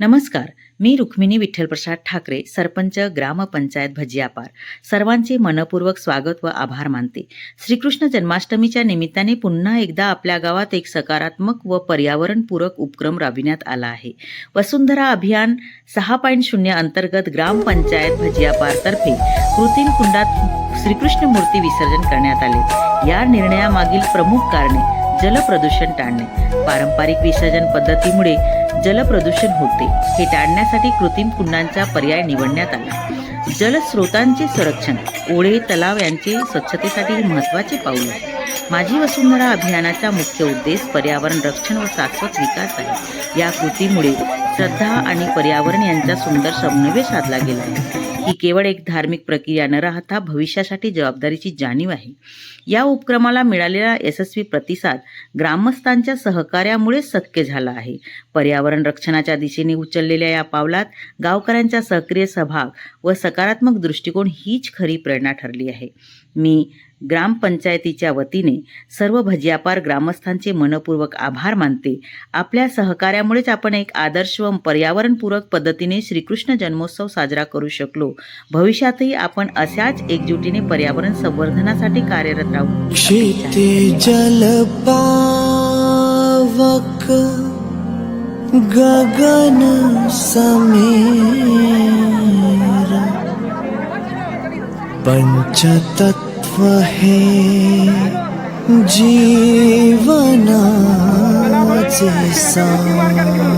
नमस्कार मी रुक्मिणी विठ्ठलप्रसाद ठाकरे सरपंच ग्रामपंचायत भजियापार. सर्वांचे मनपूर्वक स्वागत व आभार मानते. श्रीकृष्ण जन्माष्टमीच्या निमित्ताने पुन्हा एकदा आपल्या गावात एक सकारात्मक व पर्यावरणपूरक उपक्रम राबविण्यात आला आहे. वसुंधरा अभियान सहा पॉईंट शून्य अंतर्गत ग्रामपंचायत भजियापारतर्फे कृत्रिम कुंडात श्रीकृष्ण मूर्ती विसर्जन करण्यात आले. या निर्णयामागील प्रमुख कारणे जलप्रदूषण टाळणे. पारंपरिक विसर्जन पद्धतीमुळे जलप्रदूषण होते. हे टाळण्यासाठी कृत्रिम कुंडांचा पर्याय निवडण्यात आला. जलस्रोतांचे संरक्षण ओढे तलाव यांचे स्वच्छतेसाठी हे महत्त्वाचे पाऊल आहे. माझी वसुंधरा अभियानाचा मुख्य उद्देश पर्यावरण रक्षण व शाश्वत विकास आहे. या कृतीमुळे श्रद्धा आणि पर्यावरण यांचा सुंदर समन्वय साधला गेला आहे. ही केवळ एक धार्मिक प्रक्रिया न राहता भविष्यासाठी जबाबदारीची जाणीव आहे. या उपक्रमाला मिळालेला यशस्वी प्रतिसाद ग्रामस्थांच्या सहकार्यामुळे शक्य झाला आहे. पर्यावरण रक्षणाच्या दिशेने उचललेल्या या पावलात गावकऱ्यांचा सक्रिय सहभाग व सकारात्मक दृष्टिकोन हीच खरी प्रेरणा ठरली आहे. मी ग्रामपंचायतीच्या वतीने सर्व भजियापार ग्रामस्थांचे मनपूर्वक आभार मानते. आपल्या सहकार्यामुळेच आपण एक आदर्श व पर्यावरणपूरक पद्धतीने श्रीकृष्ण जन्मोत्सव साजरा करू शकलो. भविष्यातही आपण अशाच एकजुटीने पर्यावरण संवर्धनासाठी कार्यरत राहू. जलपावक गगन समीर. पंचतत्व हे जीवनाचे सार